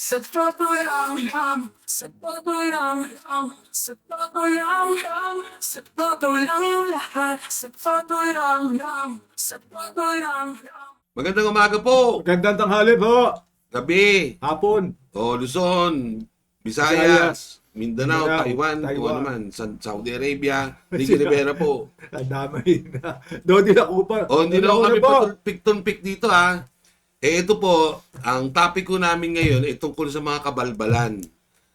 Sa totoo lang, sa totoo lang, sa totoo lang, sa totoo lang lahat, sa totoo lang, sa totoo lang. Magandang umaga po, Magandang tanghali po. gabi, Hapon. o Luzon, Visayas, Mindanao, Mindanao, Taiwan, kung Taiwan. ano man, Sa- Saudi Arabia, Ricky Rivera po. Ang dami na. Doon din ako pa. O hindi na ako kami Ano po? pick dito ha. Eh ito po, ang topic ko namin ngayon ay tungkol sa mga kabalbalan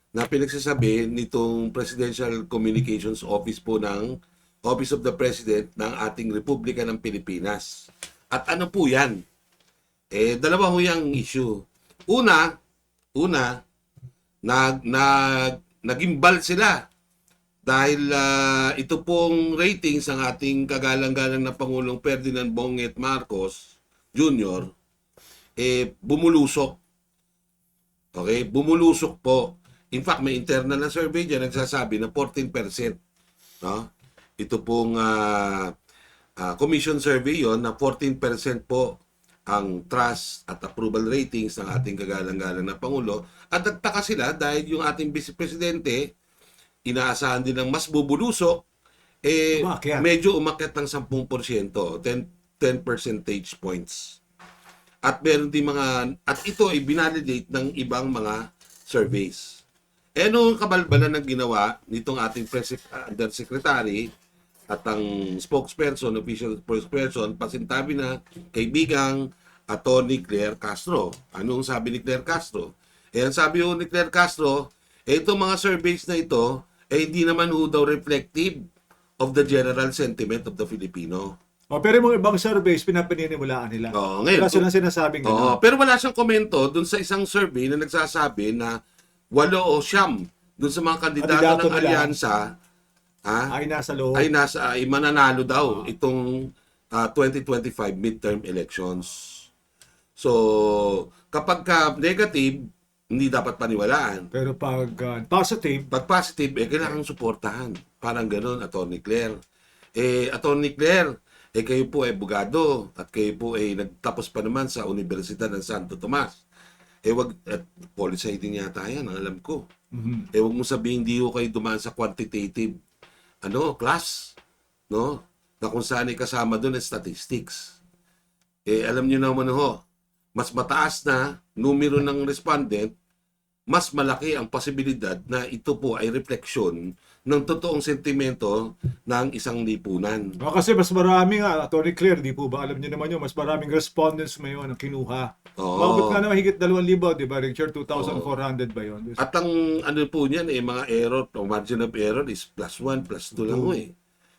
na pinagsasabi nitong Presidential Communications Office po ng Office of the President ng ating Republika ng Pilipinas. At ano po yan? Eh, dalawa ho yung issue. Una, una, nag, nag, nagimbal sila dahil ah, ito pong ratings ng ating kagalang-galang na Pangulong Ferdinand Bonget Marcos Jr. eh bumulusok. Okay, bumulusok po. In fact, may internal na survey diyan nagsasabi na 14%. No? Ito pong ah, ah, commission survey yon na 14% po ang trust at approval ratings ng ating kagalang-galang na Pangulo. At nagtaka sila dahil yung ating Vice Presidente, inaasahan din ng mas bubulusok, eh, Umakyat. medyo umakyat ng 10%, 10, 10 percentage points. At meron din mga, at ito ay binalidate ng ibang mga surveys. Eh, ang kabalbalan ng ginawa nitong ating press undersecretary at ang spokesperson, official spokesperson, pasintabi na kaibigang Atty. Claire Castro. Anong sabi ni Claire Castro? Eh, ang sabi ho ni Claire Castro, eh, itong mga surveys na ito, eh, hindi naman ho daw reflective of the general sentiment of the Filipino. O, pero yung mga ibang surveys, pinapininimulaan nila. Oo, ngayon, Wala silang sinasabing Oo, gano'n. pero wala siyang komento dun sa isang survey na nagsasabi na walo o siyam dun sa mga kandidato, Kandidato ng nila. alyansa ha, Ay, nasa loob. ay nasa ay mananalo daw itong ah, 2025 midterm elections. So, kapag ka negative, hindi dapat paniwalaan. Pero pag uh, positive, Pag positive, eh, kailangan suportahan. Parang ganun, Atty. Claire. Eh, Atty. Claire, eh, kayo po ay bugado at kayo po ay nagtapos pa naman sa Universidad ng Santo Tomas. Eh, wag, at policy din yata yan, ang alam ko. mhm, Eh, wag mo sabihin, hindi ko kayo dumaan sa quantitative, ano, class, no? Na kung saan ay kasama doon ay statistics. Eh, alam niyo naman ho, mas mataas na numero ng respondent, mas malaki ang posibilidad na ito po ay refleksyon ng totoong sentimento ng isang lipunan. o, kasi mas marami nga, Atty. Claire, di po ba? Alam niyo naman yun, mas maraming respondents ngayon ang kinuha. Oo. Mabot nga naman higit 2,000, di ba, Richard? 2,400 ba yun? At ang ano po niyan, eh, mga error, o margin of error is plus 1, plus 2 lang ho eh.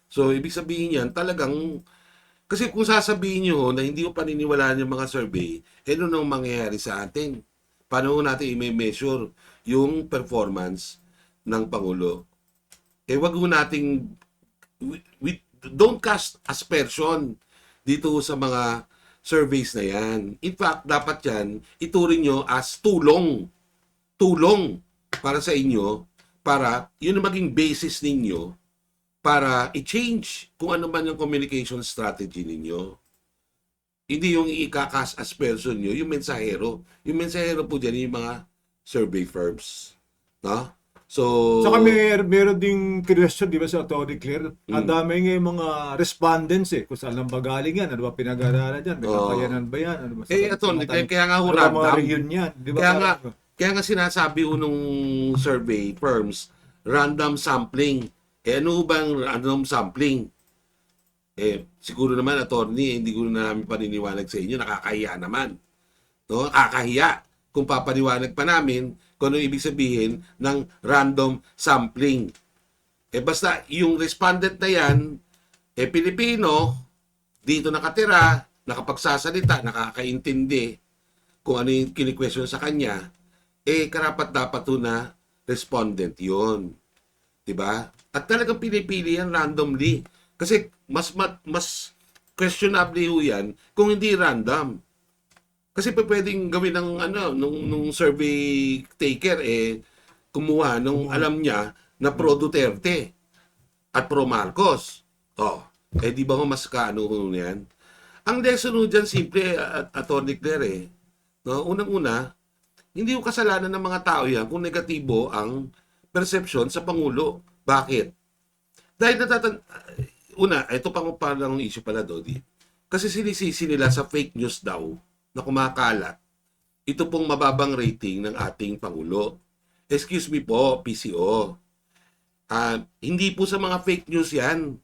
So, ibig sabihin yan, talagang, kasi kung sasabihin nyo ho, na hindi ko paniniwalaan yung mga survey, eh ano nang mangyayari sa atin? Paano natin i-measure yung performance ng Pangulo? Eh, wag nating, we, we- don't cast aspersion dito sa mga surveys na yan. In fact, dapat yan, ituring nyo as tulong tulong para sa inyo para yun ang maging basis ninyo para i-change kung ano man yung communication strategy ninyo. Hindi yung ikakas as person nyo, yung mensahero. Yung mensahero po dyan, yung mga survey firms. No? So, Saka may, meron ding question, di ba, sa Atty. Claire? Ang Mm. dami nga yung mga respondents eh. Kung saan lang ba galing yan? Ano ba pinag-aralan yan? May Oo. kakayanan ba yan? Ano ba, eh, ito, mga kaya, kaya nga ho, ano ba mga random. reunion? Di ba? Kaya nga, kaya nga sinasabi ko nung survey firms, random sampling. Eh ano bang random sampling? Eh, siguro naman, attorney, eh, hindi ko na namin paniniwanag sa inyo, nakakahiya naman. No? Nakakahiya kung papaniwanag pa namin kung ano ibig sabihin ng random sampling. Eh basta yung respondent na yan, eh Pilipino, dito nakatira, nakapagsasalita, nakakaintindi kung ano yung kini-question sa kanya, eh karapat dapat to na respondent yon 'Di ba? At talagang pinipili yan randomly. Kasi mas ma- mas questionable ho yan kung hindi random. Kasi pa pwedeng gawin ng ano nung nung survey taker eh kumuha nung alam niya na pro Duterte at pro Marcos. Oh, eh di ba ho mas kaano ho yan? Ang lesson ho dyan simple at Atty. Claire eh. No, unang-una, Hindi yung kasalanan ng mga tao yan kung negatibo ang perception sa Pangulo. Bakit? Dahil natatan... Una, ito pang parang issue pala, Dodi. Kasi sinisisi nila sa fake news daw na kumakalat. Ito pong mababang rating ng ating Pangulo. Excuse me po, PCO. Ah, hindi po sa mga fake news yan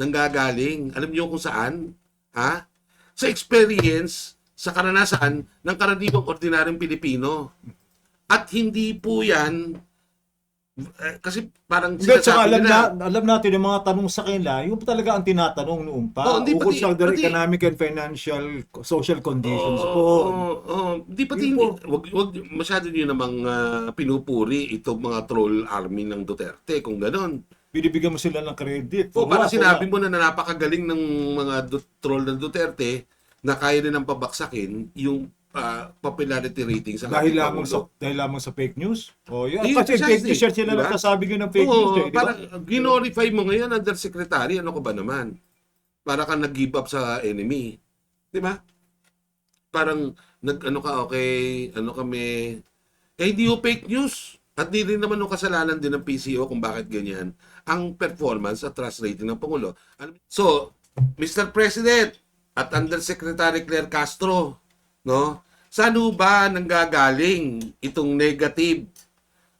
nanggagaling. Alam niyo kung saan? Ha? Sa experience, sa karanasan ng karaniwang ordinaryong Pilipino. At hindi po yan eh, kasi parang Hindi, tsaka alam, na, alam natin yung mga tanong sa kanila, yung talaga ang tinatanong noon pa. Oo, hindi ukol pati- sa their pati- economic and financial, social conditions po. oo, oo. Di pati, Yun hindi, po. wag, wag, masyado nyo namang ah, pinupuri itong mga troll army ng Duterte kung ganon. Binibigyan mo sila ng credit. O, Wala, parang sinabi wala. mo na, na napakagaling ng mga du- troll ng Duterte na kaya rin ang pabaksakin yung ah, popularity rating sa Dahil lamang sa dahil lamang sa fake news. Oh, yeah. Ayun, Kasi fake news sila diba? nagsasabi yun ng fake Oo, news eh, di ba? parang ginorify mo ngayon undersecretary, ano ko ba naman? Para ka nag-give up sa enemy. Di ba? Parang nag ano ka okay, ano kami eh hindi yung fake news. At di rin naman yung kasalanan din ng PCO kung bakit ganyan ang performance at trust rating ng Pangulo. So, Mr. President at Undersecretary Claire Castro, no? Saan ba nanggagaling itong negative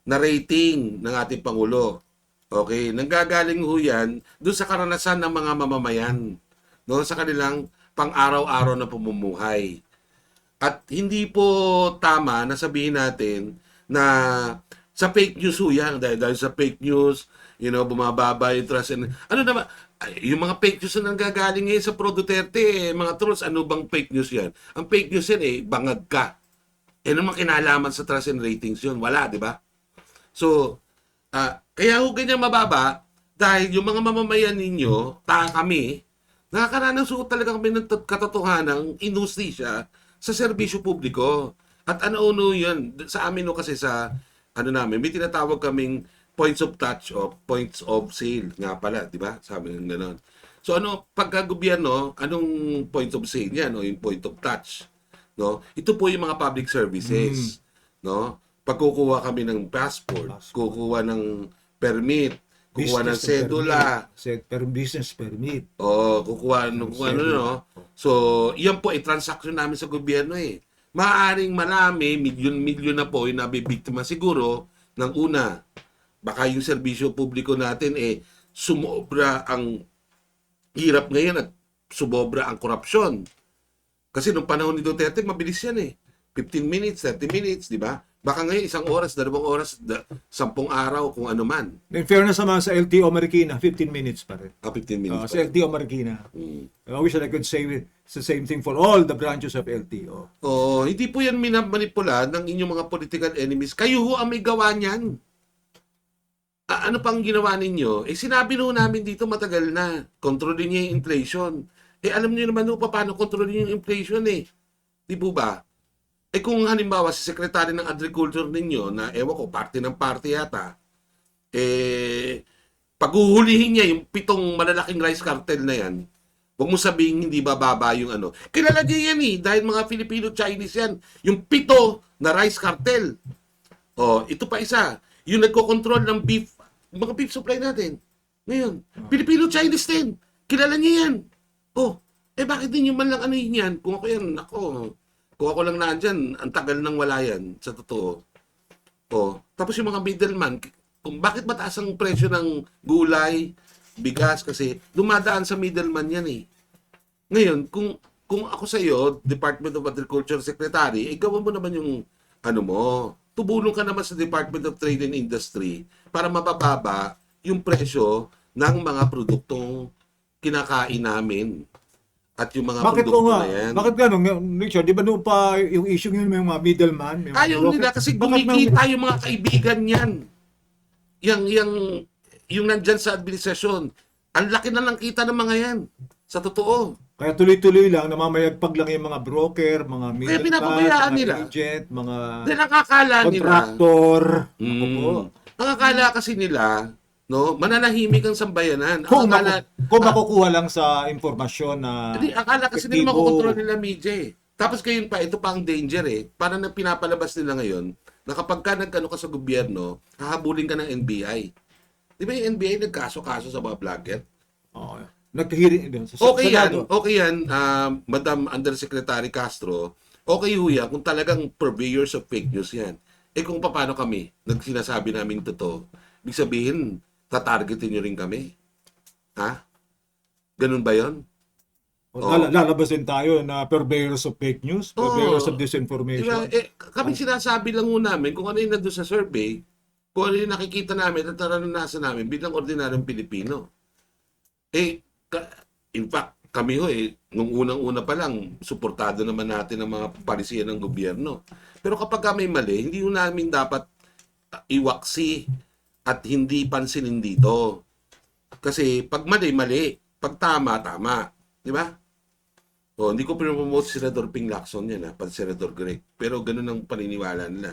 na rating ng ating Pangulo. Okay, nanggagaling ho yan doon sa karanasan ng mga mamamayan, no, sa kanilang pang-araw-araw na pamumuhay. At hindi po tama na sabihin natin na sa fake news ho yan, dahil, dahil sa fake news, you know, bumababa yung trust. And, ano naman, yung mga fake news na nanggagaling ngayon sa Pro Duterte, eh, mga trolls, ano bang fake news yan? Ang fake news yan eh, bangag ka. Eh, naman kinalaman sa trust and ratings yun? Wala, di ba? So, ah, kaya ho ganyan mababa dahil yung mga mamamayan ninyo, ta kami, nakakaranas ho talaga kami ng tot- katotohanang inustisya sa serbisyo publiko. At ano uno yun, sa amin no kasi sa, ano namin, may tinatawag kaming points of touch o points of sale nga pala, di ba? Sabi ng gano'n. So ano, pagka gobyerno, anong point of sale yan o yung point of touch? No? Ito po yung mga public services, no? Pagkukuha kami ng passport, kukuha ng permit, kukuha ng Business sedula, permit. Per business permit. o kukuha ng kung ano, no? So, yan po ay transaction namin sa gobyerno eh. Maaring marami, milyon-milyon na po yung nabibiktima siguro ng una. Baka yung serbisyo publiko natin eh sumobra ang hirap ngayon at sumobra ang korupsyon. Kasi nung panahon ni Duterte, mabilis yan eh. 15 minutes, 30 minutes, di ba? Baka ngayon isang oras, dalawang oras, da, sampung araw, kung ano man. In fairness naman sa LTO Marikina, 15 minutes pa rin. Ah, 15 Uh, minutes. sa LTO Marikina. Mm. I wish that I could say it's the same thing for all the branches of LTO. Oo, hindi po yan minamanipula ng inyong mga political enemies. Kayo ho ang may gawa niyan. Ano pang ginawa ninyo? Eh sinabi no namin dito matagal na, kontrolin niyo yung inflation. Eh alam niyo naman pa paano kontrolin yung inflation eh. Di po ba? Eh kung halimbawa si Secretary ng Agriculture ninyo na ewan ko, parte ng party yata, eh paghuhulihin niya yung pitong malalaking rice cartel na yan, Huwag mo sabihin hindi bababa yung ano. Kilala niya yan eh, dahil mga Filipino-Chinese yan. Yung pito na rice cartel. Oh, ito pa isa. Yung nagko-control ng beef, mga beef supply natin. Ngayon, Filipino-Chinese din. Kilala niya yan. Oh, eh bakit din yung man lang ano yun yan? Kung ako yan, ako, kung ako lang nandyan, ang tagal nang wala yan, sa totoo. Oh, tapos yung mga middleman, kung bakit mataas ang presyo ng gulay, bigas kasi dumadaan sa middleman yan eh. Ngayon, kung kung ako sa iyo, Department of Agriculture Secretary, eh gawin mo naman yung ano mo, tubulong ka naman sa Department of Trade and Industry para mabababa yung presyo ng mga produktong kinakain namin at yung mga Bakit produkto nga? na yan. Bakit gano'n? Richard, di ba noon pa yung issue yun may mga middleman? May mga Ayaw nila kasi kumikita yung mga kaibigan niyan. Yang, yang, yung nandyan sa administrasyon. Ang laki na lang kita ng mga yan. Sa totoo. Kaya tuloy-tuloy lang, namamayagpag lang yung mga broker, mga middleman, pinapabayaan mga nila. agent, mga Dahil ang akala nila, contractor. Ako Mm. po. Ang akala kasi nila, no, mananahimik ang sambayanan. Ang Kung, akala, maku- kung makukuha lang sa impormasyon na Hindi, akala kasi nila epektibo. makokontrol nila media eh. Tapos kayo pa, ito pa ang danger eh. Para na pinapalabas nila ngayon, na kapag ka nagkano ka sa gobyerno, hahabulin ka ng NBI. Di ba yung NBI nagkaso-kaso sa mga vlogger? Oo. Nagka-hearing din. Sa, Okay yan, Senado. okay yan, ah, Madam Undersecretary Castro. Okay ho yan kung talagang purveyors of fake news yan. Eh kung paano kami, nagsinasabi namin totoo, ibig sabihin, tatargetin nyo rin kami. Ha? Ganun ba yon? O, lala- lalabas din tayo na purveyors of fake news, purveyors Oo. of disinformation. Diba? Eh, kami sinasabi lang namin kung ano yung nandun sa survey, kung ano yung nakikita namin at naranasan namin bilang ordinaryong Pilipino. Eh, in fact, kami ho eh, nung unang-una pa lang, suportado naman natin ang mga palisiyan ng gobyerno. Pero kapag ka may mali, hindi ho namin dapat iwaksi at hindi pansinin dito. Kasi pag mali, mali. Pag tama, tama. Di ba? O, hindi ko pinopromote si Senador Ping Lacson yan, ha, pati Senador Greg. Pero ganun ang paniniwala nila.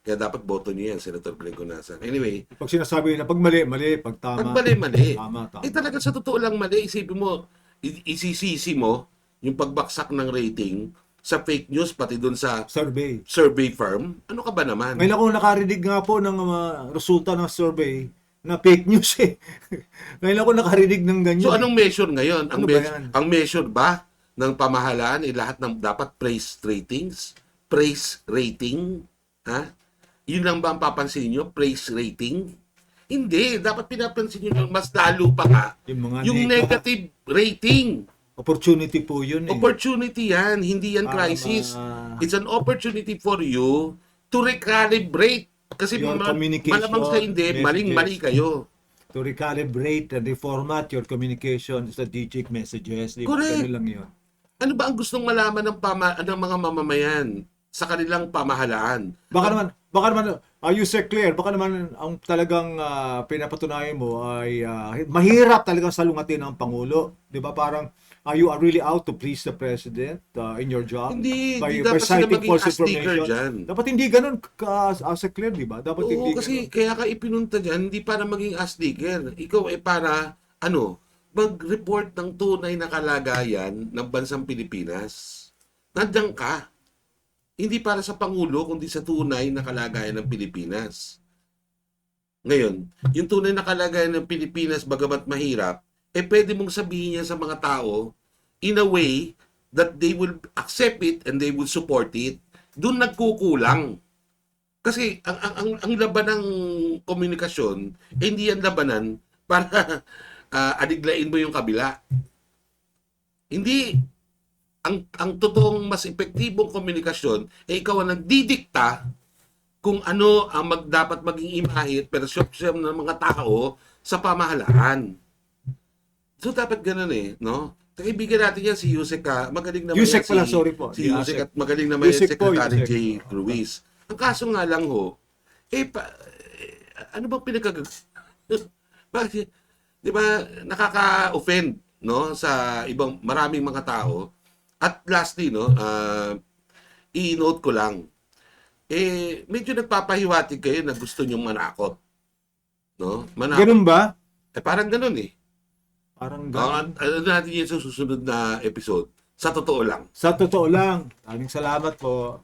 Kaya dapat boto niyo yan, Senador Greg Conasan. Anyway, Pag sinasabi na pag mali, mali, pag tama. pag mali, mali. Tama, tama. Eh talaga sa totoo lang mali, isipin mo, isisisi mo yung pagbaksak ng rating sa fake news, pati dun sa Survey. survey firm. Ano ka ba naman? Ngayon ako nakarinig nga po ng mga resulta ng survey na fake news eh. Ngayon ako nakarinig ng ganyan. So anong measure ngayon? Ang, Ano ba me- ang measure ba ng pamahalaan eh, lahat ng dapat praise ratings? Praise rating? Ha? Yun lang ba ang papansin nyo? Praise rating? Hindi. Dapat pinapansin nyo mas lalo pa nga. yung mga Yung nega- negative rating. opportunity po yun eh. Opportunity yan. Hindi yan Para crisis. ma- It's an opportunity for you to recalibrate. Kasi Your ma- malamang sa hindi, maling-mali kayo. to recalibrate and reformat your communication strategic messages. Di ba? Correct. Ganun lang yun. Ano ba ang gustong malaman ng, pama, ng mga mamamayan sa kanilang pamahalaan? Baka naman, baka naman, uh, you say clear, baka naman ang talagang ah, pinapatunayan mo ay ah, mahirap talagang salungatin ng Pangulo. Di ba? Parang, are you really out to please the President uh, in your job? Hindi, by, hindi by dapat sila maging false information. dyan. Dapat hindi ganun ka, as a clear, di ba? Dapat Oo, hindi kasi ganun. kaya ka ipinunta dyan, hindi para maging asdiker. Ikaw ay para, ano, mag-report ng tunay na kalagayan ng bansang Pilipinas. Nandiyan ka. Hindi para sa Pangulo, kundi sa tunay na kalagayan ng Pilipinas. Ngayon, yung tunay na kalagayan ng Pilipinas, bagamat mahirap, eh pwede mong sabihin yan sa mga tao in a way that they will accept it and they will support it. Doon nagkukulang. Kasi ang ang ang, ang laban ng komunikasyon, eh, hindi yan labanan para ah, adiglain mo yung kabila. Hindi ang ang totoong mas epektibong komunikasyon eh ikaw ang nagdidikta kung ano ang mag, dapat maging imahe at perception ng mga tao sa pamahalaan. So dapat ganun eh, no? Kaibigan natin yan si Yusek, ah, magaling naman Yusek yan pala, si, sorry po. Si Si Yusek at magaling naman yan Yusek po, Secretary Yusek. J. Ruiz. Ang kaso nga lang ho, eh, pa, eh, ano bang pinagkag... Bakit? Di ba, nakaka-offend, no, sa ibang, maraming mga tao. At lastly, no, ah, i-note ko lang, eh, medyo nagpapahiwatig kayo na gusto nyong manakot. No? Manakot. Ganun ba? Eh, parang ganun eh. Parang Ah, ganun. ano natin yun sa susunod na episode. Sa totoo lang. Sa totoo lang, maraming salamat po.